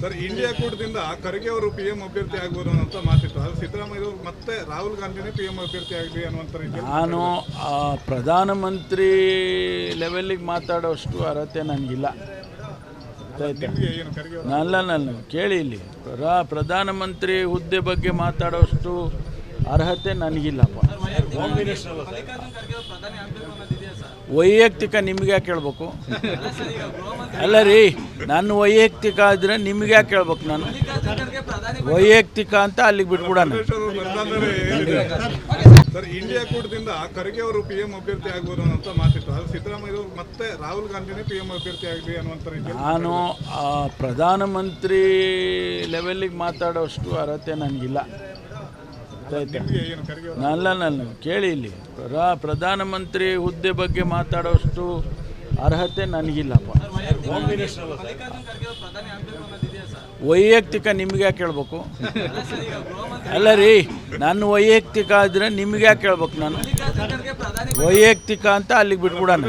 Sir India ಕೂಟದಿಂದ ಖರ್ಗೆ ಅವರು P M ಅಭ್ಯರ್ಥಿ ಆಗ್ಬೋದು ಅಂತ ಮಾತಿತ್ತು. ಅದು ಸಿದ್ದರಾಮಯ್ಯ ಅವರು ಮತ್ತೆ ರಾಹುಲ್ ಗಾಂಧಿನೇ ಪಿ ಎಂ ಅಭ್ಯರ್ಥಿ ಆಗಲಿ ಅನ್ನುವಂಥ ರೀತಿ ನಾನು ಪ್ರಧಾನಮಂತ್ರಿ ಲೆವೆಲ್ಲಿಗೆ ಮಾತಾಡೋಷ್ಟು ಅರ್ಹತೆ ನನಗಿಲ್ಲ ಅಲ್ಲ ನಾನು ಕೇಳಿ ಇಲ್ಲಿ. ಪ್ರ- ಪ್ರಧಾನಮಂತ್ರಿ ಹುದ್ದೆ ಬಗ್ಗೆ ಮಾತಾಡೋಷ್ಟು ಅರ್ಹತೆ ನನಗಿಲ್ಲಪ್ಪ ವೈಯಕ್ತಿಕ ನಿಮ್ಗೆ ಕೇಳ್ಬೇಕು? ಅಲ್ಲ ರೀ ನನ್ನ ವೈಯಕ್ತಿಕ ಆದರೆ ನಿಮ್ಗೆ ಯಾಕೆ ಕೇಳ್ಬೇಕು ನಾನು? ವೈಯಕ್ತಿಕ ಅಂತ ಅಲ್ಲಿಗೆ ಬಿಟ್ಬಿಡೋಣ. ಸರ್ ಇಂಡಿಯಾ ಕೂಟದಿಂದ ಖರ್ಗೆ ಅವರು ಪಿ ಎಂ ಅಭ್ಯರ್ಥಿ ಆಗ್ಬೋದು ಅಂತ ಮಾತಿತ್ತು. ಅದು ಸಿದ್ದರಾಮಯ್ಯ ಅವರು ಮತ್ತೆ ರಾಹುಲ್ ಗಾಂಧಿನೇ ಪಿ ಎಂ ಅಭ್ಯರ್ಥಿ ಆಗಲಿ ಅನ್ನುವಂಥ ರೀತಿ ನಾನು ಪ್ರಧಾನಮಂತ್ರಿ ಲೆವೆಲ್ಲಿಗೆ ಮಾತಾಡೋಷ್ಟು ಅರ್ಹತೆ ನನಗಿಲ್ಲ. ಅಲ್ಲ ನಾನು ಕೇಳಿ ಇಲ್ಲಿ. ಪ್ರ- ಪ್ರಧಾನಮಂತ್ರಿ ಹುದ್ದೆ ಬಗ್ಗೆ ಮಾತಾಡೋಷ್ಟು ಅರ್ಹತೆ ನನಗಿಲ್ಲಪ್ಪ. ವೈಯಕ್ತಿಕ ನಿಮ್ಗೆ ಯಾಕೆ ಕೇಳ್ಬೇಕು ಅಲ್ಲ ರೀ, ನನ್ನ ವೈಯಕ್ತಿಕ ಆದರೆ ನಿಮ್ಗೆ ಯಾಕೆ ಕೇಳ್ಬೇಕು ನಾನು? ವೈಯಕ್ತಿಕ ಅಂತ ಅಲ್ಲಿಗೆ ಬಿಟ್ಬಿಡೋಣ.